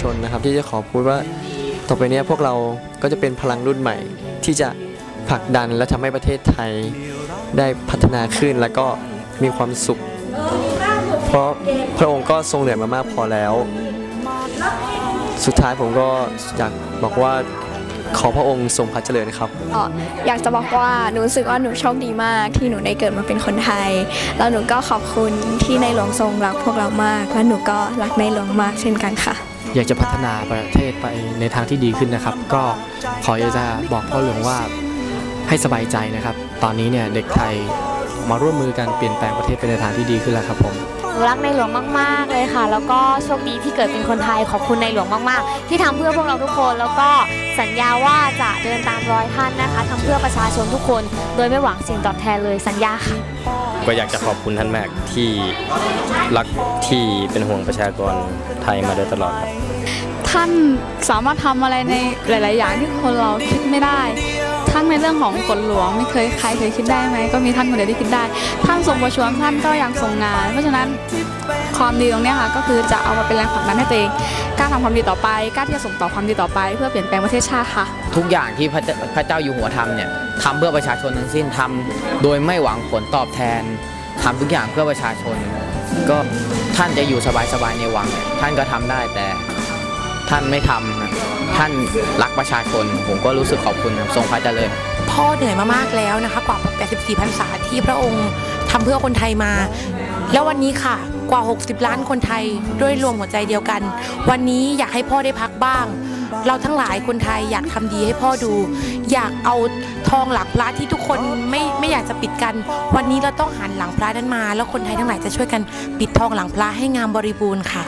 ชนนะครับ ที่จะขอพูดว่าต่อไปนี้พวกเราก็จะเป็นพลังรุ่นใหม่ ที่จะผลักดันและทำให้ประเทศไทยได้พัฒนาขึ้นแล้วก็มีความสุข เพราะพระองค์ก็ทรงเหนื่อยมามากพอแล้ว สุดท้ายผมก็อยากบอกว่าขอพระองค์ทรงพระเจริญครับอยากจะบอกว่าหนูรู้สึกว่าหนูโชคดีมากที่หนูได้เกิดมาเป็นคนไทย แล้วหนูก็ขอบคุณที่ในหลวงทรงรักพวกเรามาก และหนูก็รักในหลวงมากเช่นกันค่ะ อยากจะพัฒนาประเทศไปในทางที่ดีขึ้นนะครับ ก็ขออยากจะบอกพ่อหลวงว่าให้สบายใจนะครับ ตอนนี้เนี่ยเด็กไทยมาร่วมมือกันเปลี่ยนแปลงประเทศไปในทางที่ดีขึ้นแล้วครับผม นูรักในหลวงมาก ๆ เลยค่ะ แล้วก็โชคดีที่เกิดเป็นคนไทยขอบคุณในหลวงมาก ๆ ที่ทำเพื่อพวกเราทุกคน แล้วก็สัญญาว่าจะเดินตามรอยท่านนะคะทำเพื่อประชาชนทุกคน โดยไม่หวังสิ่งตอบแทนเลยสัญญาค่ะ ก็อยากจะขอบคุณท่านมากที่รักที่เป็นห่วงประชากรไทยมาโดยตลอดครับท่านสามารถทำอะไรในหลาย ๆ อย่างที่คนเราคิดไม่ได้ ทั้งในเรื่องของฝนหลวงไม่เคยใครเคยคิดได้ไหมก็มีท่านคนเดียวที่คิดได้ท่านทรงประชวรท่านก็ยังทรงงาน เพราะฉะนั้นความดีตรงนี้ค่ะก็คือจะเอามาเป็นแรงผลักดันให้ตัวเองกล้าทำความดีต่อไปกล้าที่จะส่งต่อความดีต่อไป เพื่อเปลี่ยนแปลงประเทศชาติค่ะ ทุกอย่างที่พระเจ้าพระเจ้าอยู่หัวทำเนี่ยทำเพื่อประชาชนทั้งสิ้นทำโดยไม่หวังผลตอบแทนทำทุกอย่างเพื่อประชาชน ก็ท่านจะอยู่สบายๆในวังเนี่ยท่านก็ทำได้แต่ ท่านไม่ทำนะท่านรักประชาชน ผมก็รู้สึกขอบคุณครับทรงพระเจริญ พ่อเหนื่อยมามากแล้วนะคะ กว่า 84พรรษาที่พระองค์ทำเพื่อคนไทยมา แล้ววันนี้ค่ะกว่า 60 ล้านคนไทยด้วยรวมหัวใจเดียวกัน วันนี้อยากให้พ่อได้พักบ้าง เราทั้งหลายคนไทยอยากทำดีให้พ่อดู อยากเอาทองหลังพระที่ทุกคนไม่ไม่อยากจะปิดกัน วันนี้เราต้องหันหลังพระนั้นมา แล้วคนไทยทั้งหลายจะช่วยกันปิดทองหลังพระให้งามบริบูรณ์ค่ะ